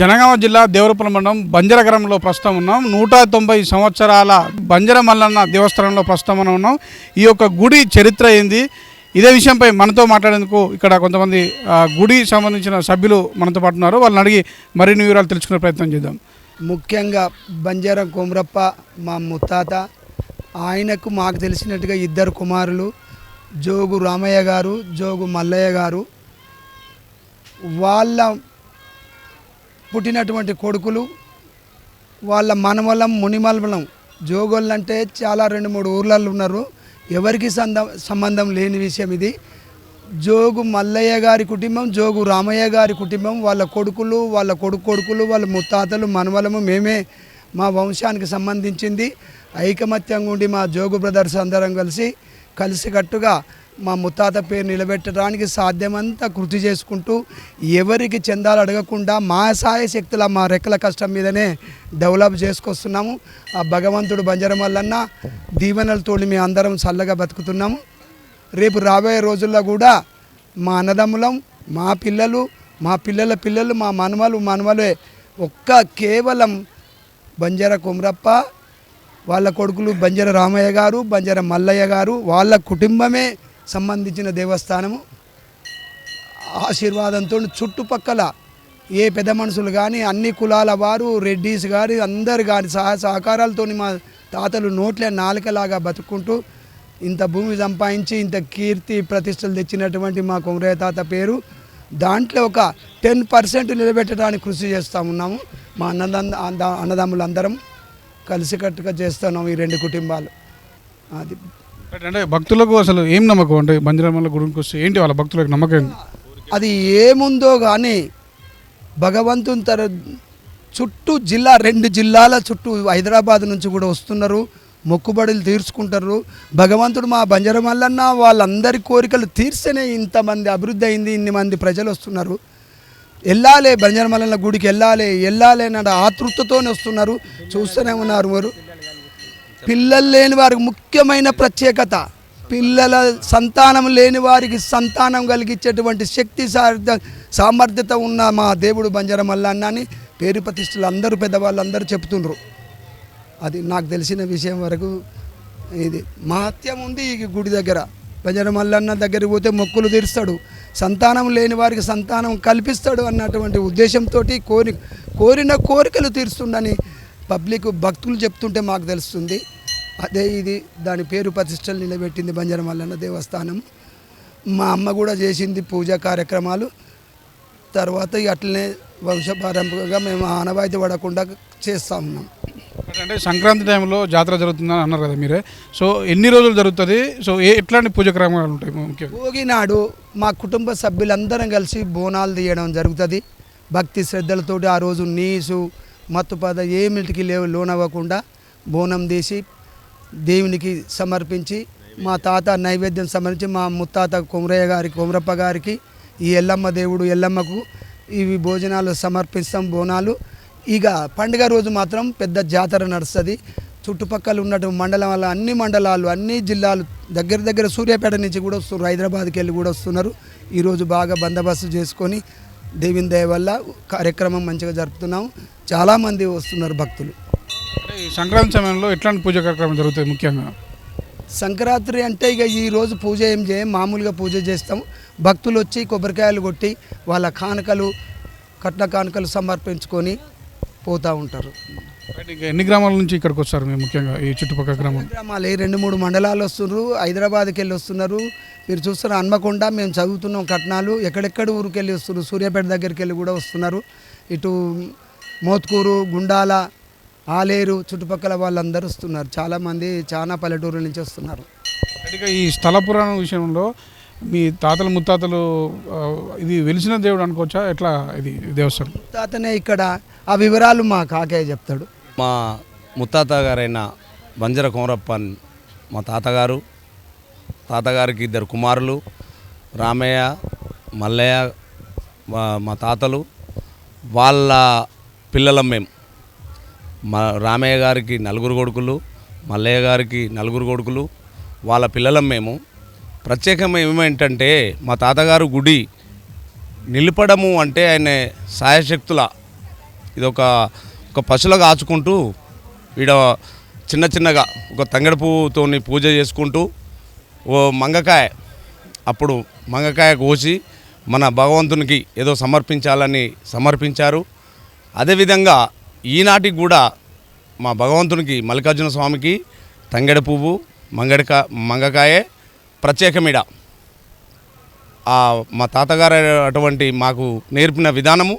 జనగామ జిల్లా దేవరపల్లి మండలం బంజరగరంలో ప్రస్తుతం ఉన్నాం. నూట తొంభై సంవత్సరాల బంజర మల్లన్న దేవస్థానంలో ప్రస్తుతం మనం ఉన్నాం. ఈ యొక్క గుడి చరిత్ర ఏంది? ఇదే విషయంపై మనతో మాట్లాడేందుకు ఇక్కడ కొంతమంది గుడి సంబంధించిన సభ్యులు మనతో పాటు ఉన్నారు. వాళ్ళని అడిగి మరిన్ని వివరాలు తెలుసుకునే ప్రయత్నం చేద్దాం. ముఖ్యంగా బంజారం కుమరప్ప మా ముత్తాత ఆయనకు మాకు తెలిసినట్టుగా ఇద్దరు కుమారులు జోగు రామయ్య గారు జోగు మల్లయ్య గారు. వాళ్ళ పుట్టినటువంటి కొడుకులు వాళ్ళ మనమలం మునిమలం జోగోళ్ళు అంటే చాలా రెండు మూడు ఊర్లలో ఉన్నారు. ఎవరికి సంద సంబంధం లేని విషయం ఇది. జోగు మల్లయ్య గారి కుటుంబం జోగు రామయ్య గారి కుటుంబం వాళ్ళ కొడుకులు వాళ్ళ కొడుకు కొడుకులు వాళ్ళ ముత్తాతలు మనవలము మేమే మా వంశానికి సంబంధించింది. ఐకమత్యంగా ఉండి మా జోగు బ్రదర్స్ అందరం కలిసి కలిసికట్టుగా మా ముత్తాత పేరు నిలబెట్టడానికి సాధ్యమంతా కృషి చేసుకుంటూ ఎవరికి చందాలు అడగకుండా మా సాయ శక్తుల మా రెక్కల కష్టం మీదనే డెవలప్ చేసుకొస్తున్నాము. ఆ భగవంతుడు బంజరమల్లన్న వల్లన్న దీవెనలతో మేము అందరం చల్లగా బతుకుతున్నాము. రేపు రాబోయే రోజుల్లో కూడా మా అన్నదమ్ములం మా పిల్లలు మా పిల్లల పిల్లలు మా మనమలు మనమలే ఒక్క కేవలం బంజర కుమరప్ప వాళ్ళ కొడుకులు బంజర రామయ్య గారు బంజర మల్లయ్య గారు వాళ్ళ కుటుంబమే సంబంధించిన దేవస్థానము. ఆశీర్వాదంతో చుట్టుపక్కల ఏ పెద్ద మనుషులు కానీ అన్ని కులాల వారు రెడ్డీస్ కానీ అందరు కానీ సహా సహకారాలతో మా తాతలు నోట్లే నాలుకలాగా బతుకుంటూ ఇంత భూమి సంపాదించి ఇంత కీర్తి ప్రతిష్టలు తెచ్చినటువంటి మా కొమరయ్య తాత పేరు దాంట్లో ఒక టెన్ పర్సెంట్ నిలబెట్టడానికి కృషి చేస్తూ ఉన్నాము మా అన్నదం అన్నదమ్ములందరం కలిసికట్టుగా చేస్తున్నాం ఈ రెండు కుటుంబాలు. అది అంటే భక్తులకు అసలు ఏం నమ్మకం? అంటే బంజరమల్ల గుడికి వస్తే ఏంటి వాళ్ళ భక్తులకు నమ్మకం? అది ఏముందో కానీ భగవంతుని తర చుట్టూ జిల్లా రెండు జిల్లాల చుట్టూ హైదరాబాద్ నుంచి కూడా వస్తున్నారు. మొక్కుబడులు తీర్చుకుంటారు. భగవంతుడు మా బంజరమల్లన్న వాళ్ళందరి కోరికలు తీర్స్తేనే ఇంతమంది అభివృద్ధి అయింది ఇన్ని మంది ప్రజలు వస్తున్నారు. వెళ్ళాలి బంజరమల్లన్న గుడికి వెళ్ళాలి వెళ్ళాలి అన్న ఆతృతతోనే వస్తున్నారు. చూస్తూనే ఉన్నారు మీరు పిల్లలు లేని వారికి ముఖ్యమైన ప్రత్యేకత. పిల్లల సంతానం లేని వారికి సంతానం కలిగించేటువంటి శక్తి సామర్థ్యత ఉన్న మా దేవుడు బంజరమల్లన్న అని పేరు ప్రతిష్టలు అందరూ పెద్దవాళ్ళు అందరూ చెప్తుండ్రు. అది నాకు తెలిసిన విషయం వరకు ఇది మహత్యం ఉంది ఈ గుడి దగ్గర. బంజారమల్లన్న దగ్గరికి పోతే మొక్కులు తీరుస్తాడు. సంతానం లేని వారికి సంతానం కల్పిస్తాడు అన్నటువంటి ఉద్దేశంతో కోరి కోరిన కోరికలు తీరుస్తుండని పబ్లిక్ భక్తులు చెప్తుంటే మాకు తెలుస్తుంది. అదే ఇది దాని పేరు ప్రతిష్టలు నిలబెట్టింది బంజరం మల్లన్న దేవస్థానం. మా అమ్మ కూడా చేసింది పూజా కార్యక్రమాలు. తర్వాత అట్లనే వంశపారంపరంగా మేము ఆనవాయితీ పడకుండా చేస్తూ ఉన్నాం. అంటే సంక్రాంతి టైంలో జాతర జరుగుతుందని అన్నారు కదా మీరే. సో ఎన్ని రోజులు జరుగుతుంది? సో ఏ ఎట్లాంటి పూజ క్రమాలు ఉంటాయి ముఖ్యంగా? భోగి నాడు మా కుటుంబ సభ్యులందరం కలిసి బోనాలు తీయడం జరుగుతుంది. భక్తి శ్రద్ధలతోటి ఆ రోజు నీసు మత్తు పద ఏమిటికి లేవు లోనవ్వకుండా బోనం తీసి దేవునికి సమర్పించి మా తాత నైవేద్యం సమర్పించి మా ముత్తాత కొమరయ్య గారికి కొమరప్ప గారికి ఈ ఎల్లమ్మ దేవుడు ఎల్లమ్మకు ఇవి భోజనాలు సమర్పిస్తాం బోనాలు. ఇక పండుగ రోజు మాత్రం పెద్ద జాతర నడుస్తుంది. చుట్టుపక్కల ఉన్నటువంటి మండలం వల్ల అన్ని మండలాలు అన్ని జిల్లాలు దగ్గర దగ్గర సూర్యాపేట నుంచి కూడా వస్తున్నారు హైదరాబాద్కి వెళ్ళి కూడా వస్తున్నారు. ఈరోజు బాగా బందోబస్తు చేసుకొని దేవుని దయ వల్ల కార్యక్రమం మంచిగా జరుపుతున్నాం. చాలామంది వస్తున్నారు భక్తులు. ఈ సంక్రాంతి సమయంలో ఎట్లాంటి పూజ కార్యక్రమం జరుగుతాయి ముఖ్యంగా? సంక్రాంతి అంటే ఇక ఈ రోజు పూజ ఏం చేయం మామూలుగా పూజ చేస్తాం. భక్తులు వచ్చి కొబ్బరికాయలు కొట్టి వాళ్ళ కానుకలు కట్న కానుకలు సమర్పించుకొని పోతూ ఉంటారు. ఎన్ని గ్రామాల నుంచి ఇక్కడికి వస్తారు మేము ముఖ్యంగా ఈ చుట్టుపక్కల గ్రామాలు గ్రామాలు? ఈ రెండు మూడు మండలాలు వస్తున్నారు హైదరాబాద్కి వెళ్ళి వస్తున్నారు. మీరు చూస్తున్న హన్మకొండ మేము చదువుతున్నాం కట్నాలు. ఎక్కడెక్కడ ఊరికి వెళ్ళి వస్తున్నారు? సూర్యాపేట దగ్గరికి వెళ్ళి కూడా వస్తున్నారు. ఇటు మోత్కూరు గుండాల ఆలేరు చుట్టుపక్కల వాళ్ళందరూ వస్తున్నారు. చాలామంది చాలా పల్లెటూరు నుంచి వస్తున్నారు. ఇక ఈ స్థల పురాణం విషయంలో మీ తాతలు ముత్తాతలు ఇది వెలిసిన దేవుడు అనుకోవచ్చా? ఎట్లా ఇది దేవస్థానం? తాతనే ఇక్కడ ఆ వివరాలు మా కాకయ్య చెప్తాడు. మా ముత్తాత గారైన బంజర కోమరప్పన్ మా తాతగారు తాతగారికి ఇద్దరు కుమారులు రామయ్య మల్లయ్య మా తాతలు వాళ్ళ పిల్లలం మేము. మా రామయ్య గారికి నలుగురు కొడుకులు మల్లయ్య గారికి నలుగురు కొడుకులు వాళ్ళ పిల్లలం మేము. ప్రత్యేకం ఏమేంటంటే మా తాతగారు గుడి నిలపడము అంటే ఆయన సాయశక్తుల. ఇది ఒక ఒక పశువులు కాచుకుంటూ ఈడ చిన్న చిన్నగా ఒక తంగడి పువ్వుతోని పూజ చేసుకుంటూ ఓ మంగకాయ అప్పుడు మంగకాయ కోసి మన భగవంతునికి ఏదో సమర్పించాలని సమర్పించారు. అదేవిధంగా ఈనాటికి కూడా మా భగవంతునికి మల్లికార్జున స్వామికి తంగెడ పువ్వు మంగడికా మంగకాయే ప్రత్యేకమిడ. మా తాతగారు అటువంటి మాకు నేర్పిన విధానము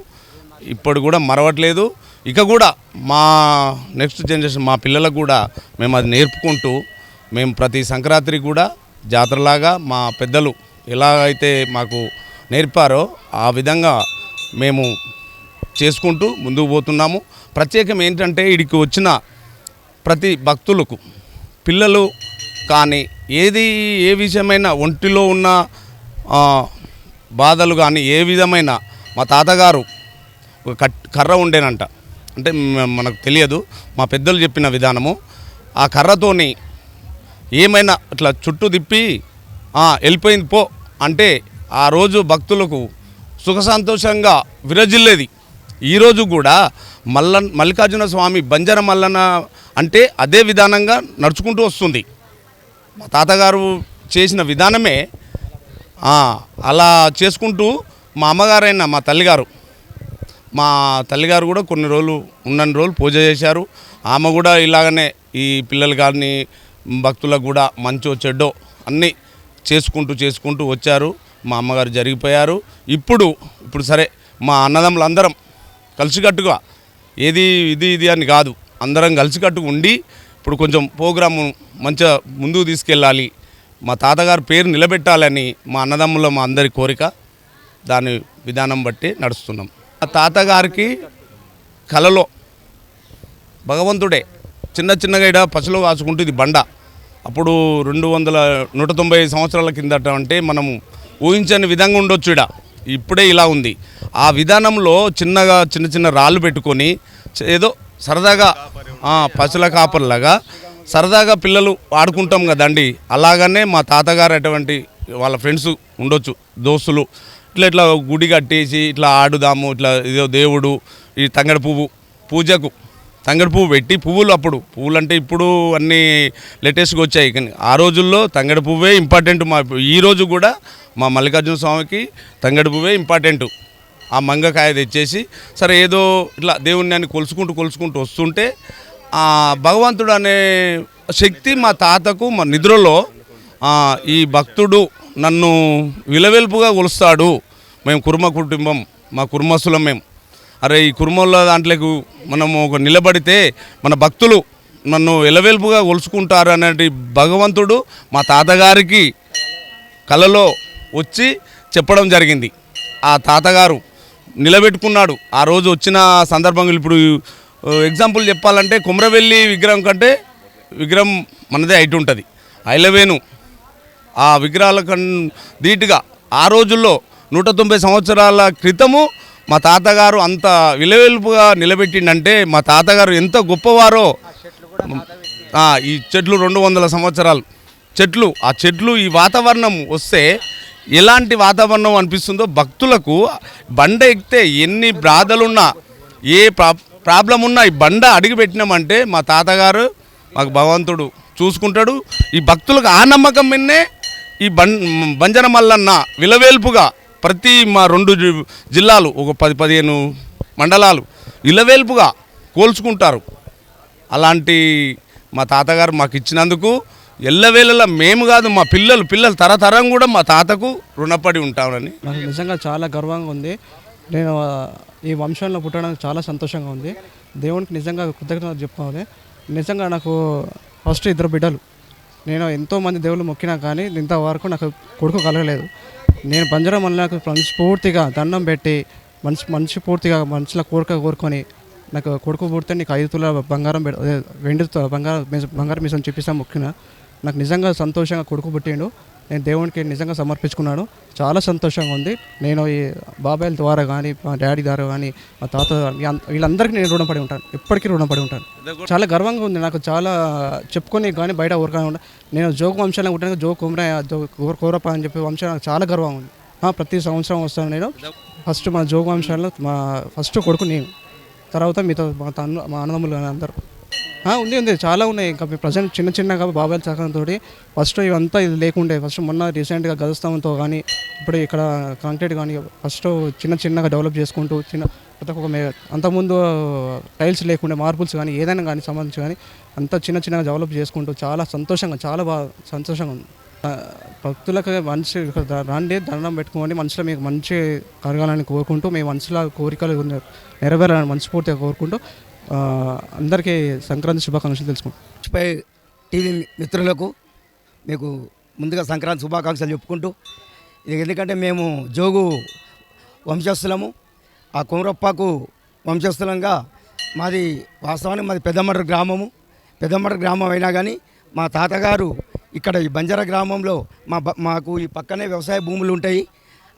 ఇప్పుడు కూడా మరవట్లేదు. ఇక కూడా మా నెక్స్ట్ జనరేషన్ మా పిల్లలకు కూడా మేము అది నేర్పుకుంటూ మేము ప్రతి సంక్రాంతి కూడా జాతరలాగా మా పెద్దలు ఎలా అయితే మాకు నేర్పారో ఆ విధంగా మేము చేసుకుంటూ ముందుకు పోతున్నాము. ప్రత్యేకం ఏంటంటే ఇడికి వచ్చిన ప్రతి భక్తులకు పిల్లలు కానీ ఏది ఏ విషయమైన ఒంటిలో ఉన్న బాధలు కానీ ఏ విధమైన మా తాతగారు ఒక కర్ర ఉండేనంట. అంటే మనకు తెలియదు మా పెద్దలు చెప్పిన విధానము. ఆ కర్రతోని ఏమైనా ఇట్లా చుట్టూ తిప్పి వెళ్ళిపోయింది పో అంటే ఆ రోజు భక్తులకు సుఖ సంతోషంగా విరజిల్లేది. ఈరోజు కూడా మల్ల మల్లికార్జున స్వామి బంజర మల్లన అంటే అదే విధానంగా నడుచుకుంటూ వస్తుంది. మా తాతగారు చేసిన విధానమే అలా చేసుకుంటూ మా అమ్మగారైన మా తల్లిగారు మా తల్లిగారు కూడా కొన్ని రోజులు ఉన్నన్ని రోజులు పూజ చేశారు. ఆమె కూడా ఇలాగనే ఈ పిల్లలు కానీ భక్తులకు కూడా మంచో చెడ్డో అన్నీ చేసుకుంటూ చేసుకుంటూ వచ్చారు. మా అమ్మగారు జరిగిపోయారు. ఇప్పుడు ఇప్పుడు సరే మా అన్నదమ్ములందరం కలిసికట్టుగా. ఏది ఇది ఇది అని కాదు. అందరం కలిసికట్టు ఉండి ఇప్పుడు కొంచెం ప్రోగ్రాము మంచిగా ముందుకు తీసుకెళ్ళాలి. మా తాతగారి పేరు నిలబెట్టాలని మా అన్నదమ్ముల మా అందరి కోరిక. దాని విధానం బట్టి నడుస్తున్నాం. మా తాతగారికి కలలో భగవంతుడే చిన్న చిన్నగా ఇడ పసులు కాచుకుంటూ ఇది బండ. అప్పుడు రెండు వందల నూట తొంభై సంవత్సరాల కిందట అంటే మనము ఊహించని విధంగా ఉండొచ్చు ఇడ ఇప్పుడే ఇలా ఉంది. ఆ విధానంలో చిన్నగా చిన్న చిన్న రాళ్ళు పెట్టుకొని ఏదో సరదాగా పశుల కాపర్లాగా సరదాగా పిల్లలు ఆడుకుంటాం కదండి. అలాగనే మా తాతగారు అటువంటి వాళ్ళ ఫ్రెండ్స్ ఉండొచ్చు దోస్తులు. ఇట్లా ఇట్లా గుడి కట్టేసి ఇట్లా ఆడుదాము ఇట్లా ఇదో దేవుడు ఈ తంగడి పువ్వు పూజకు తంగడి పువ్వు పెట్టి పువ్వులు అప్పుడు. పువ్వులు అంటే ఇప్పుడు అన్నీ లేటెస్ట్గా వచ్చాయి కానీ ఆ రోజుల్లో తంగడి పువ్వే ఇంపార్టెంట్ మా ఈరోజు కూడా మా మల్లికార్జున స్వామికి తంగడి పువ్వే ఇంపార్టెంట్. ఆ మంగకాయ తెచ్చేసి సరే ఏదో ఇట్లా దేవుణ్ణి అని కొలుసుకుంటూ కొలుసుకుంటూ వస్తుంటే భగవంతుడు అనే శక్తి మా తాతకు మా నిద్రలో ఈ భక్తుడు నన్ను విలవెల్పుగా కొలుస్తాడు. మేము కుర్మ కుటుంబం మా కుర్మస్తులం మేము. అరే ఈ కుర్మల దాంట్లోకి మనము ఒక నిలబడితే మన భక్తులు నన్ను ఎలవెల్పుగా కొలుసుకుంటారు అనేది భగవంతుడు మా తాతగారికి కలలో వచ్చి చెప్పడం జరిగింది. ఆ తాతగారు నిలబెట్టుకున్నాడు. ఆ రోజు వచ్చిన సందర్భంగా ఇప్పుడు ఎగ్జాంపుల్ చెప్పాలంటే కుమ్రవెల్లి విగ్రహం కంటే విగ్రహం మనదే హైట్ ఉంటుంది. ఐలవేను ఆ విగ్రహాల కన్ ధీటుగా ఆ రోజుల్లో నూట తొంభై సంవత్సరాల క్రితము మా తాతగారు అంత విలవెల్పుగా నిలబెట్టిండంటే మా తాతగారు ఎంత గొప్పవారో ఈ చెట్లు రెండు వందల సంవత్సరాలు. చెట్లు ఆ చెట్లు ఈ వాతావరణం వస్తే ఎలాంటి వాతావరణం అనిపిస్తుందో భక్తులకు బండ ఎక్కితే ఎన్ని బాధలున్నా ఏ ప్రా ప్రాబ్లం ఉన్నా ఈ బండ అడిగిపెట్టినామంటే మా తాతగారు మాకు భగవంతుడు చూసుకుంటాడు. ఈ భక్తులకు ఆ నమ్మకం మీదనే ఈ బం బంజన మల్లన్న విలవేల్పుగా ప్రతి మా రెండు జి- జిల్లాలు ఒక పది పదిహేను మండలాలు విలవేల్పుగా కోల్చుకుంటారు. అలాంటి మా తాతగారు మాకు ఇచ్చినందుకు ఎల్లవేళలా మేము కాదు మా పిల్లలు పిల్లలు తరతరం కూడా మా తాతకు రుణపడి ఉంటామని. నాకు నిజంగా చాలా గర్వంగా ఉంది. నేను ఈ వంశంలో పుట్టడానికి చాలా సంతోషంగా ఉంది. దేవునికి నిజంగా కృతజ్ఞత చెప్పుకోవాలి. నిజంగా నాకు ఫస్ట్ ఇద్దరు బిడ్డలు. నేను ఎంతోమంది దేవుళ్ళు మొక్కినా కానీ ఇంతవరకు నాకు కొడుకు కలగలేదు. నేను బంజరం వల్ల నాకు మనస్ఫూర్తిగా దండం పెట్టి మనసు మనిషి పూర్తిగా మనసులో కోరిక కోరుకొని నాకు కొడుకు పుడితే నీకు ఐదు తుల బంగారం పెడ వెండి బంగారం బంగారం మీసం చెప్పేసాను మొక్కిన. నాకు నిజంగా సంతోషంగా కొడుకు పుట్టిండు. నేను దేవునికి నిజంగా సమర్పించుకున్నాను. చాలా సంతోషంగా ఉంది. నేను ఈ బాబాయిల ద్వారా కానీ మా డాడీ ద్వారా కానీ మా తాత వీళ్ళందరికీ నేను రుణపడి ఉంటాను. ఇప్పటికీ రుణపడి ఉంటాను. చాలా గర్వంగా ఉంది. నాకు చాలా చెప్పుకొని కానీ బయట ఊరకానే నేను జోగు వంశాలను పుట్టిన జోగు కుమరా జో అని చెప్పి వంశం నాకు చాలా గర్వంగా ఉంది. ప్రతి సంవత్సరం వస్తాను నేను. ఫస్ట్ మా జోగు వంశాల్లో మా ఫస్ట్ కొడుకు నేను. తర్వాత మీతో మా తన్ను మా అన్నదమ్ములు అందరూ. ఉంది ఉంది. చాలా ఉన్నాయి. ఇంకా ప్రజెంట్ చిన్న చిన్నగా బాబాయ్ సహకారంతో ఫస్ట్ ఇవంతా ఇది లేకుండే. ఫస్ట్ మొన్న రీసెంట్గా గజస్తంతో కానీ ఇప్పుడు ఇక్కడ కాంక్రీట్ కానీ ఫస్ట్ చిన్న చిన్నగా డెవలప్ చేసుకుంటూ చిన్న ప్రతి ఒక్క అంతకుముందు టైల్స్ లేకుండే మార్బుల్స్ కానీ ఏదైనా కానీ సంబంధించి కానీ అంతా చిన్న చిన్నగా డెవలప్ చేసుకుంటూ చాలా సంతోషంగా చాలా బాగా సంతోషంగా ఉంది. భక్తులకు మంచి ఇక్కడ రండి దండం పెట్టుకోండి. మనసులో మీకు మంచి కలగాలని కోరుకుంటూ మీ మనసులో కోరికలు నెరవేరాలని మనస్ఫూర్తిగా కోరుకుంటూ అందరికీ సంక్రాంతి శుభాకాంక్షలు తెలుసుకుంటాం. పై టీవీ మిత్రులకు మీకు ముందుగా సంక్రాంతి శుభాకాంక్షలు చెప్పుకుంటూ ఇది ఎందుకంటే మేము జోగు వంశస్థులము ఆ కుమరప్పకు వంశస్థులంగా మాది వాస్తవానికి మాది పెద్దమడ గ్రామము. పెద్దమడ గ్రామం అయినా కానీ మా తాతగారు ఇక్కడ ఈ బంజారా గ్రామంలో మా బ- మాకు ఈ పక్కనే వ్యవసాయ భూములు ఉంటాయి.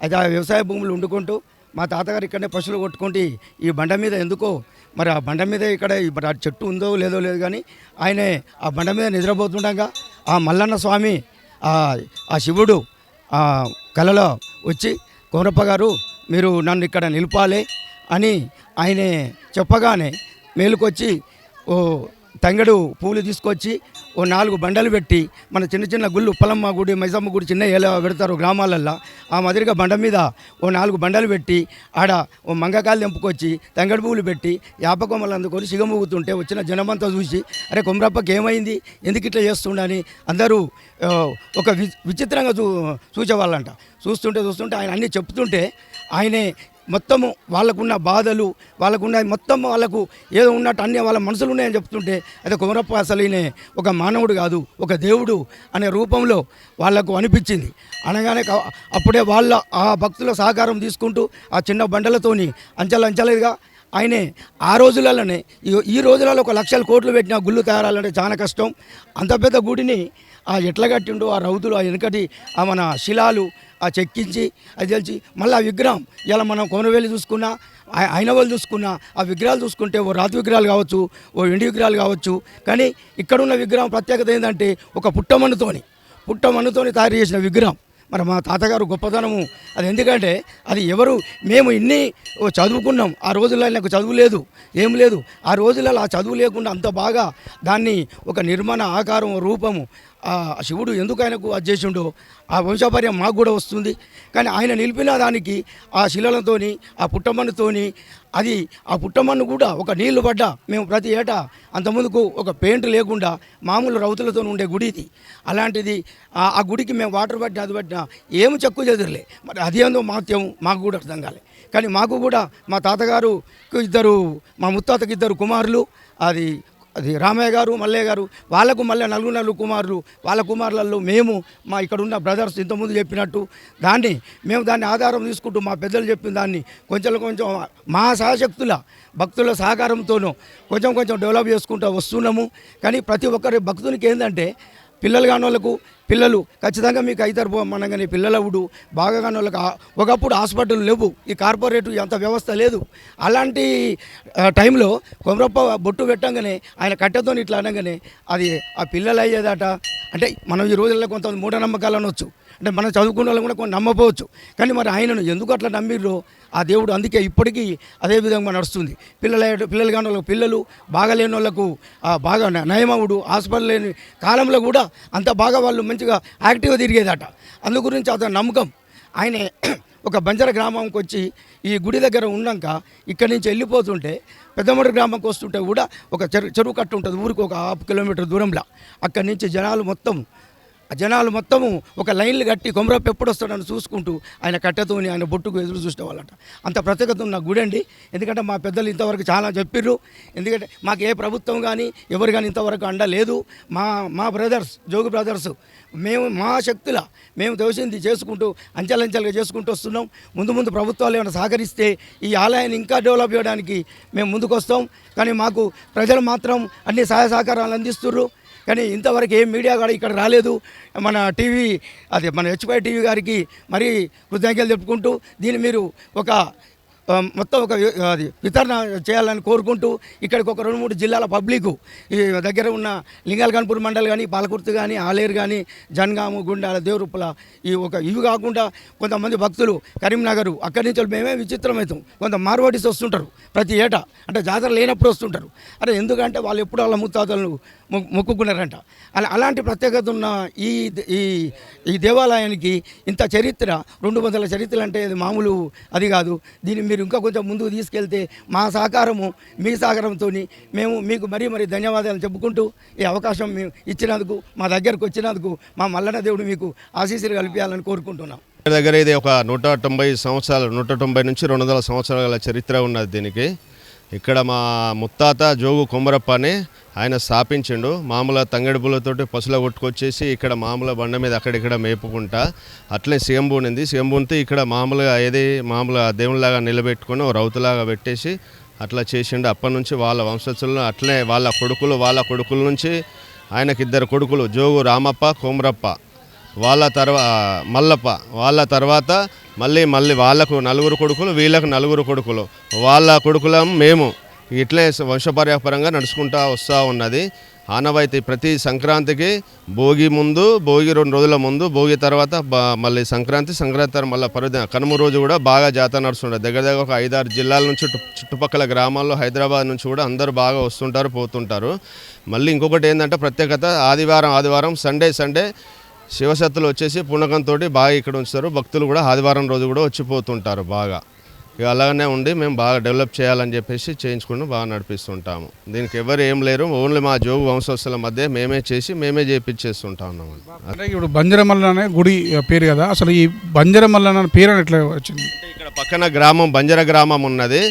అయితే ఆ వ్యవసాయ భూములు వండుకుంటూ మా తాతగారు ఇక్కడనే పశువులు కొట్టుకుంటే ఈ బండ మీద ఎందుకో మరి ఆ బండ మీద ఇక్కడ ఆ చెట్టు ఉందో లేదో లేదు కానీ ఆయనే ఆ బండ మీద నిద్రపోతుండగా ఆ మల్లన్న స్వామి ఆ శివుడు ఆ కలలో వచ్చి కోరప్ప గారు మీరు నన్ను ఇక్కడ నిలపాలి అని ఆయనే చెప్పగానే మేలుకొచ్చి ఓ తంగడు పూలు తీసుకొచ్చి ఓ నాలుగు బండలు పెట్టి మన చిన్న చిన్న గుళ్ళు ఉప్పలమ్మ గుడి మైసమ్మ గుడి చిన్న ఎలా పెడతారు గ్రామాలల్లో. ఆ మాదిరిగా బండ మీద ఓ నాలుగు బండలు పెట్టి ఆడ ఓ మంగకాయలు తెంపుకొచ్చి తంగడు పువ్వులు పెట్టి యాపకొమ్మలు అందుకొని సిగమూగుతుంటే వచ్చిన జనమంతా చూసి అరే కొమరప్పకి ఏమైంది? ఎందుకు ఇట్లా చేస్తుండని అందరూ ఒక వి విచిత్రంగా చూ చూసేవాళ్ళంట. చూస్తుంటే చూస్తుంటే ఆయన అన్నీ చెప్తుంటే ఆయనే మొత్తము వాళ్ళకున్న బాధలు వాళ్ళకున్న మొత్తం వాళ్ళకు ఏదో ఉన్నట్టు అన్ని వాళ్ళ మనసులు ఉన్నాయని చెప్తుంటే అది కుమరప్ప అసలు ఈయన ఒక మానవుడు కాదు ఒక దేవుడు అనే రూపంలో వాళ్ళకు అనిపించింది. అనగానే అప్పుడే వాళ్ళ ఆ భక్తుల సహకారం తీసుకుంటూ ఆ చిన్న బండలతోని అంచెలంచెలుగా ఆయనే ఆ రోజులలోనే ఈ- ఈ రోజులలో ఒక లక్షల కోట్లు పెట్టిన గుళ్ళు తయారాలంటే చాలా కష్టం. అంత పెద్ద గుడిని ఆ ఎట్ల కట్టిండో ఆ రౌతులు ఆ వెనకటి ఆ మన శిలాలు ఆ చెక్కించి అది తెలిసి మళ్ళీ ఆ విగ్రహం ఇలా మనం కొనవేలు చూసుకున్నా అయిన వాళ్ళు చూసుకున్నా ఆ విగ్రహాలు చూసుకుంటే ఓ రాతి విగ్రహాలు కావచ్చు ఓ ఎండి విగ్రహాలు కావచ్చు. కానీ ఇక్కడున్న విగ్రహం ప్రత్యేకత ఏంటంటే ఒక పుట్టమన్నుతోని పుట్టమన్నుతోని తయారు చేసిన విగ్రహం. మరి మా తాతగారు గొప్పతనము అది ఎందుకంటే అది ఎవరు మేము ఇన్ని ఓ చదువుకున్నాం ఆ రోజుల్లో నాకు చదువు లేదు ఏం లేదు. ఆ రోజులలో ఆ చదువు లేకుండా అంత బాగా దాన్ని ఒక నిర్మాణ ఆకారం రూపము ఆ శివుడు ఎందుకు ఆయనకు అది చేసిండో ఆ వంశపర్యం మాకు కూడా వస్తుంది. కానీ ఆయన నిలిపిన దానికి ఆ శిలలతోని ఆ పుట్టమన్నుతోని అది ఆ పుట్టమన్ను కూడా ఒక నీళ్ళు పడ్డ మేము ప్రతి ఏటా అంతముందుకు ఒక పెయింట్ లేకుండా మామూలు రౌతులతో ఉండే గుడి ఇది. అలాంటిది ఆ ఆ గుడికి మేము వాటర్ పట్టిన అది పట్టినా ఏమి చెక్కు చెదురులే. మరి అది ఏందో మాత్యం మాకు కూడా అర్థం కాలే. కానీ మాకు కూడా మా తాతగారు ఇద్దరు మా ముత్తాతకి ఇద్దరు కుమారులు. అది అది రామయ్య గారు మల్లయ్య గారు వాళ్ళకు మళ్ళీ నలుగురు నలుగురు కుమారులు వాళ్ళ కుమారులలో మేము మా ఇక్కడ ఉన్న బ్రదర్స్ ఇంతకుముందు చెప్పినట్టు దాన్ని మేము దాన్ని ఆధారం తీసుకుంటూ మా పెద్దలు చెప్పిన దాన్ని కొంచెం కొంచెం మా సహశక్తుల భక్తుల సహకారంతోనూ కొంచెం కొంచెం డెవలప్ చేసుకుంటూ వస్తున్నాము. కానీ ప్రతి ఒక్కరి భక్తునికి ఏంటంటే పిల్లలు కాని వాళ్ళకు పిల్లలు ఖచ్చితంగా మీకు అవుతారు పో అనగానే పిల్లలవుడు బాగా కాని వాళ్ళకి ఒకప్పుడు హాస్పిటల్ లేవు ఈ కార్పొరేట్ అంత వ్యవస్థ లేదు. అలాంటి టైంలో కొమరప్ప బొట్టు పెట్టంగానే ఆయన కట్టెతో ఇట్లా అనగానే అది ఆ పిల్లలు అయ్యేదట. అంటే మనం ఈ రోజుల్లో కొంత మూఢనమ్మకాలు అనొచ్చు. అంటే మనం చదువుకున్న వాళ్ళు కూడా కొన్ని నమ్మపోవచ్చు. కానీ మరి ఆయనను ఎందుకు అట్లా నమ్మిర్రో? ఆ దేవుడు అందుకే ఇప్పటికీ అదే విధంగా నడుస్తుంది. పిల్లల పిల్లలు కాని వాళ్ళకు పిల్లలు బాగాలేని వాళ్ళకు బాగా నయమవుడు హాస్పిటల్ లేని కాలంలో కూడా అంత బాగా వాళ్ళు మంచిగా యాక్టివ్గా తిరిగేదట. అందు గురించి అతని నమ్మకం. ఆయనే ఒక బంజర గ్రామంకి వచ్చి ఈ గుడి దగ్గర ఉన్నాక ఇక్కడి నుంచి వెళ్ళిపోతుంటే పెద్దమడి గ్రామంకి వస్తుంటే కూడా ఒక చెరువు చెరువు కట్టు ఉంటుంది. ఊరికి ఒక హాఫ్ కిలోమీటర్ దూరంలో. అక్కడి నుంచి జనాలు మొత్తం జనాలు మొత్తము ఒక లైన్లు కట్టి కొమరప్ప ఎప్పుడు వస్తాడని చూసుకుంటూ ఆయన కట్టెతోని ఆయన బొట్టుకు ఎదురు చూసేవాళ్ళట. అంత ప్రత్యేకత ఉన్న గుడి అండి ఎందుకంటే మా పెద్దలు ఇంతవరకు చాలా చెప్పిర్రు. ఎందుకంటే మాకు ఏ ప్రభుత్వం కానీ ఎవరు కానీ ఇంతవరకు అండ లేదు. మా మా బ్రదర్స్ జోగు బ్రదర్స్ మేము మా శక్తుల మేము తోసింది చేసుకుంటూ అంచెలంచెలుగా చేసుకుంటూ వస్తున్నాం. ముందు ముందు ప్రభుత్వాలు ఏమైనా సహకరిస్తే ఈ ఆలయాన్ని ఇంకా డెవలప్ చేయడానికి మేము ముందుకు వస్తాం కానీ మాకు ప్రజలు మాత్రం అన్ని సహాయ సహకారాలు అందిస్తుర్రు. కానీ ఇంతవరకు ఏ మీడియా కూడా ఇక్కడ రాలేదు. మన టీవీ అది మన హెచ్పై టీవీ గారికి మరీ కృతజ్ఞతలు చెప్పుకుంటూ దీన్ని మీరు ఒక మొత్తం ఒక అది వితరణ చేయాలని కోరుకుంటూ ఇక్కడికి ఒక రెండు మూడు జిల్లాల పబ్లిక్ ఈ దగ్గర ఉన్న లింగాల కన్పూర్ మండల్ కానీ పాలకుర్తి కానీ ఆలేరు కానీ జన్గాము గుండాల దేవరుప్పల ఈ ఒక ఇవి కాకుండా కొంతమంది భక్తులు కరీంనగర్ అక్కడి నుంచి మేమే విచిత్రమవుతాం. కొంత మార్వాడీస్ వస్తుంటారు ప్రతి ఏటా. అంటే జాతర లేనప్పుడు వస్తుంటారు. అరే ఎందుకంటే వాళ్ళు ఎప్పుడు వాళ్ళ ముత్తాతలను మొక్కుకున్నారంట. అలా అలాంటి ప్రత్యేకత ఉన్న ఈ ఈ ఈ దేవాలయానికి ఇంత చరిత్ర రెండు వందల చరిత్ర అంటే మామూలు అది కాదు. దీన్ని మీరు ఇంకా కొంచెం ముందుకు తీసుకెళ్తే మా సహకారము మీ సహకారంతో మేము మీకు మరీ మరీ ధన్యవాదాలు చెప్పుకుంటూ ఈ అవకాశం మేము ఇచ్చినందుకు మా దగ్గరకు వచ్చినందుకు మా మల్లన్న దేవుడు మీకు ఆశీస్సులు కల్పించాలని కోరుకుంటున్నాం. దగ్గర ఇది ఒక నూట తొంభై సంవత్సరాలు నూట తొంభై నుంచి రెండు వందల సంవత్సరాల చరిత్ర ఉన్నది దీనికి. ఇక్కడ మా ముత్తాత జోగు కొమరప్ప అని ఆయన స్థాపించిండు. మామూలుగా తంగడిపులతోటి పసుల కొట్టుకొచ్చేసి ఇక్కడ మామూలు బండ మీద అక్కడిక్కడ మేపుకుంటా. అట్లే సీఎంబూనింది. సీఎంబూనితే ఇక్కడ మామూలుగా ఏది మామూలుగా దేవునిలాగా నిలబెట్టుకొని రౌతులాగా పెట్టేసి అట్లా చేసిండు. అప్పటి నుంచి వాళ్ళ వంశస్థులను అట్లే వాళ్ళ కొడుకులు వాళ్ళ కొడుకుల నుంచి ఆయనకి ఇద్దరు కొడుకులు జోగు రామప్ప కొమరప్ప వాళ్ళ తర్వా మల్లప్ప వాళ్ళ తర్వాత మళ్ళీ మళ్ళీ వాళ్ళకు నలుగురు కొడుకులు వీళ్ళకు నలుగురు కొడుకులు. వాళ్ళ కొడుకులం మేము. ఇట్లే వంశపార్యపరంగా నడుచుకుంటా వస్తూ ఉన్నది. ఆనవాయితీ ప్రతి సంక్రాంతికి భోగి ముందు భోగి రెండు రోజుల ముందు భోగి తర్వాత మళ్ళీ సంక్రాంతి సంక్రాంతి తర్వాత మళ్ళీ పరుద కనుమ రోజు కూడా బాగా జాతర నడుస్తుంటారు దగ్గర దగ్గర ఒక ఐదారు జిల్లాల నుంచి చుట్టుపక్కల గ్రామాల్లో హైదరాబాద్ నుంచి కూడా అందరూ బాగా వస్తుంటారు పోతుంటారు. మళ్ళీ ఇంకొకటి ఏంటంటే ప్రత్యేకత ఆదివారం ఆదివారం సండే సండే శివశక్తులు వచ్చేసి పుణకంతో బాగా ఇక్కడ ఉంచుతారు. భక్తులు కూడా ఆదివారం రోజు కూడా వచ్చిపోతుంటారు బాగా. ఇక అలాగనే ఉండి మేము బాగా డెవలప్ చేయాలని చెప్పేసి చేయించుకుని బాగా నడిపిస్తుంటాము. దీనికి ఎవరు ఏం లేరు. ఓన్లీ మా జోగు వంశస్థుల మధ్య మేమే చేసి మేమే చేపించేస్తుంటా ఉన్నాం అంటే ఇప్పుడు బంజరమల్ల అనే గుడి పేరు కదా. అసలు ఈ బంజరమల్ల అనే పేరు అని ఎట్లా వచ్చింది? పక్కన గ్రామం బంజర గ్రామం ఉన్నది.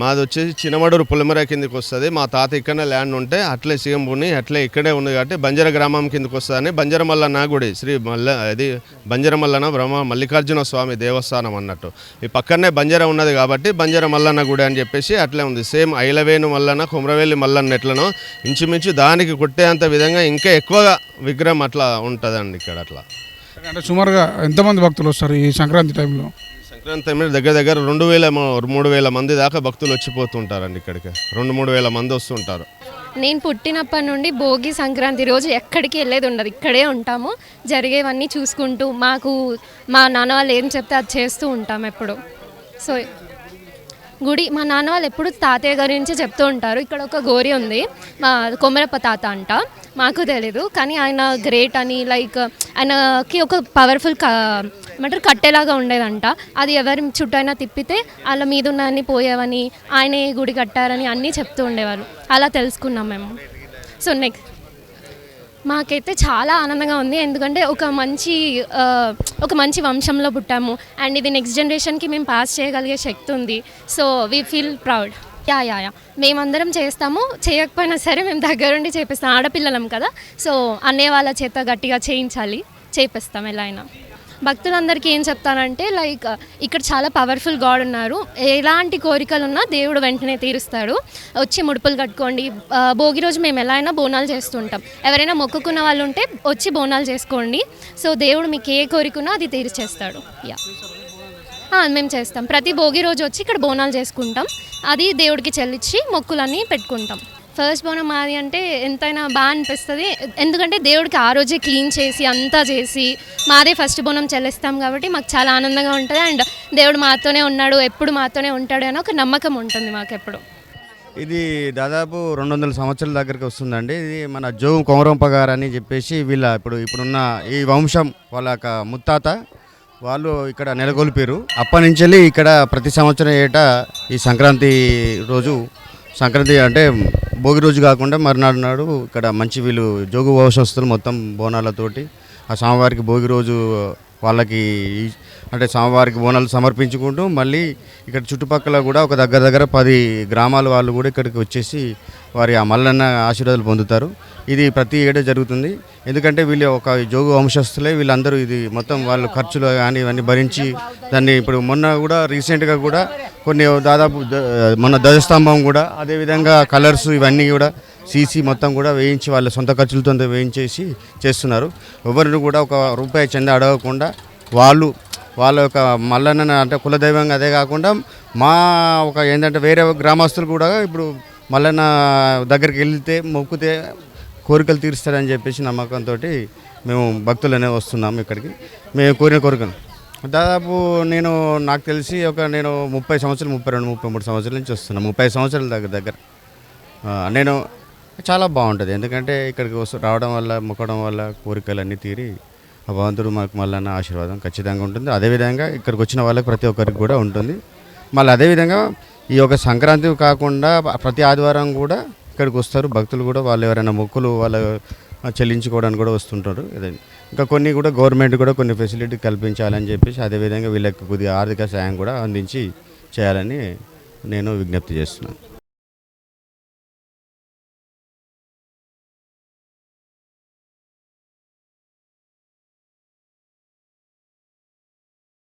మాది వచ్చేసి చిన్నమడూరు పులిమర కిందకి వస్తుంది. మా తాత ఇక్కడనే ల్యాండ్ ఉంటే అట్లే సీఎం భూమి అట్లే ఇక్కడే ఉంది కాబట్టి బంజర గ్రామం కిందకి వస్తుందని బంజర మల్లన్న గుడి శ్రీ మల్ల ఇది బంజరమల్లన్న బ్రహ్మ మల్లికార్జున స్వామి దేవస్థానం అన్నట్టు. ఈ పక్కనే బంజర ఉన్నది కాబట్టి బంజర మల్లన్న గుడి అని చెప్పేసి అట్లే ఉంది. సేమ్ ఐలవేణు మల్లన్న కుమ్రవేలి మల్లన్న ఎట్లనో ఇంచుమించు దానికి కొట్టేంత విధంగా ఇంకా ఎక్కువగా విగ్రహం అట్లా ఉంటుందండి ఇక్కడ అట్లా. అంటే సుమారుగా ఎంతమంది భక్తులు వస్తారు ఈ సంక్రాంతి టైంలో? సంక్రాంతి మీద దగ్గర దగ్గర రెండు వేల మూడు వేల మంది దాకా భక్తులు వచ్చిపోతుంటారండి ఇక్కడికి. రెండు మూడు వేల మంది వస్తుంటారు. నేను పుట్టినప్పటి నుండి భోగి సంక్రాంతి రోజు ఎక్కడికి వెళ్ళేది ఉండదు. ఇక్కడే ఉంటాము. జరిగేవన్నీ చూసుకుంటూ మాకు మా నాన్న వాళ్ళు ఏం చెప్తే అది చేస్తూ ఉంటాం ఎప్పుడు. సో గుడి మా నాన్న వాళ్ళు ఎప్పుడు తాతయ్య గారి నుంచి చెప్తూ ఉంటారు. ఇక్కడ ఒక గోరి ఉంది. మా కొమరప్ప తాత అంట. మాకు తెలీదు. కానీ ఆయన గ్రేట్ అని లైక్ ఆయనకి ఒక పవర్ఫుల్ ఏమంటారు? కట్టేలాగా ఉండేదంట. అది ఎవరి చుట్టైనా తిప్పితే వాళ్ళ మీద ఉన్నవన్నీ పోయేవని ఆయనే గుడి కట్టారని అన్నీ చెప్తూ ఉండేవారు అలా తెలుసుకున్నాం మేము. సో నెక్స్ట్ మాకైతే చాలా ఆనందంగా ఉంది. ఎందుకంటే ఒక మంచి ఒక మంచి వంశంలో పుట్టాము. అండ్ ఇది నెక్స్ట్ జనరేషన్కి మేము పాస్ చేయగలిగే శక్తి ఉంది. So we feel proud. Yeah yeah yeah. మేమందరం చేస్తాము. చేయకపోయినా సరే మేము దగ్గరుండి చేపిస్తాం. ఆడపిల్లలం కదా. సో అన్నయ్య వాళ్ళ చేత గట్టిగా చేయించాలి. చేపిస్తాం ఎలా అయినా. భక్తులందరికీ ఏం చెప్తానంటే లైక్ ఇక్కడ చాలా పవర్ఫుల్ గాడ్ ఉన్నారు. ఎలాంటి కోరికలు ఉన్నా దేవుడు వెంటనే తీరుస్తాడు. వచ్చి ముడుపులు కట్టుకోండి. భోగి రోజు మేము ఎలా అయినా బోనాలు చేస్తుంటాం. ఎవరైనా మొక్కుకున్న వాళ్ళు ఉంటే వచ్చి బోనాలు చేసుకోండి. సో దేవుడు మీకు ఏ కోరికనో అది తీర్చేస్తాడు. యా. మేము చేస్తాం. ప్రతి భోగి రోజు వచ్చి ఇక్కడ బోనాలు చేసుకుంటాం. అది దేవుడికి చెల్లించి మొక్కులన్నీ పెట్టుకుంటాం. ఫస్ట్ బోనం మాది అంటే ఎంతైనా బాగా అనిపిస్తుంది. ఎందుకంటే దేవుడికి ఆ రోజే క్లీన్ చేసి అంతా చేసి మాదే ఫస్ట్ బోనం చెల్లిస్తాం కాబట్టి మాకు చాలా ఆనందంగా ఉంటుంది. అండ్ దేవుడు మాతోనే ఉన్నాడు ఎప్పుడు మాతోనే ఉంటాడు అని ఒక నమ్మకం ఉంటుంది మాకు ఎప్పుడు ఇది దాదాపు రెండు వందల సంవత్సరాల దగ్గరికి వస్తుందండి. ఇది మన జో కొమరంపగారు అని చెప్పేసి వీళ్ళ ఇప్పుడు ఇప్పుడున్న ఈ వంశం వాళ్ళ యొక్క ముత్తాత. వాళ్ళు ఇక్కడ నెలకొల్పారు అప్పటి నుంచి వెళ్ళి ఇక్కడ ప్రతి సంవత్సరం ఏటా ఈ సంక్రాంతి రోజు సంక్రాంతి అంటే భోగి రోజు కాకుండా మరునాడు నాడు ఇక్కడ మంచి వీళ్ళు జోగు వంశస్థులు మొత్తం బోనాలతోటి ఆ స్వామివారికి భోగి రోజు వాళ్ళకి ఈ- అంటే స్వామివారికి బోనాలు సమర్పించుకుంటూ మళ్ళీ ఇక్కడ చుట్టుపక్కల కూడా ఒక దగ్గర దగ్గర పది గ్రామాల వాళ్ళు కూడా ఇక్కడికి వచ్చేసి వారి ఆ మల్లన్న ఆశీర్వాదాలు పొందుతారు. ఇది ప్రతి ఏడే జరుగుతుంది. ఎందుకంటే వీళ్ళు ఒక జోగు వంశస్థులే వీళ్ళందరూ ఇది మొత్తం వాళ్ళు ఖర్చులు కానీ ఇవన్నీ భరించి దాన్ని ఇప్పుడు మొన్న కూడా రీసెంట్గా కూడా కొన్ని దాదాపు మొన్న ధ్వజస్తంభం కూడా అదేవిధంగా కలర్స్ ఇవన్నీ కూడా సీసీ మొత్తం కూడా వేయించి వాళ్ళ సొంత ఖర్చులతో వేయించేసి చేస్తున్నారు. ఎవరిని కూడా ఒక రూపాయి చెంద అడగకుండా వాళ్ళు వాళ్ళ యొక్క మల్లన్న అంటే కులదైవంగా అదే కాకుండా మా ఒక ఏంటంటే వేరే గ్రామస్తులు కూడా ఇప్పుడు మల్లన్న దగ్గరికి వెళ్తే మొక్కితే కోరికలు తీరుస్తారని చెప్పేసి నమ్మకంతో మేము భక్తులనే వస్తున్నాము ఇక్కడికి. మేము కోరిన కోరికను. దాదాపు నేను నాకు తెలిసి ఒక నేను ముప్పై సంవత్సరాలు ముప్పై రెండు ముప్పై మూడు సంవత్సరాల నుంచి వస్తున్నాను. ముప్పై సంవత్సరాల దగ్గర దగ్గర. నేను చాలా బాగుంటుంది. ఎందుకంటే ఇక్కడికి వస్తూ రావడం వల్ల మొక్కడం వల్ల కోరికలన్నీ తీరి ఆ భగవంతుడు మాకు మళ్ళీ ఆశీర్వాదం ఖచ్చితంగా ఉంటుంది. అదేవిధంగా ఇక్కడికి వచ్చిన వాళ్ళకి ప్రతి ఒక్కరికి కూడా ఉంటుంది. మళ్ళీ అదేవిధంగా ఈ యొక్క సంక్రాంతి కాకుండా ప్రతి ఆదివారం కూడా ఇక్కడికి వస్తారు. భక్తులు కూడా వాళ్ళు ఎవరైనా మొక్కులు వాళ్ళ చెల్లించుకోవడానికి కూడా వస్తుంటారు. ఇదండి ఇంకా కొన్ని కూడా గవర్నమెంట్ కూడా కొన్ని ఫెసిలిటీ కల్పించాలని చెప్పేసి అదేవిధంగా వీళ్ళకి కొద్దిగా ఆర్థిక సాయం కూడా అందించి చేయాలని నేను విజ్ఞప్తి చేస్తున్నాను.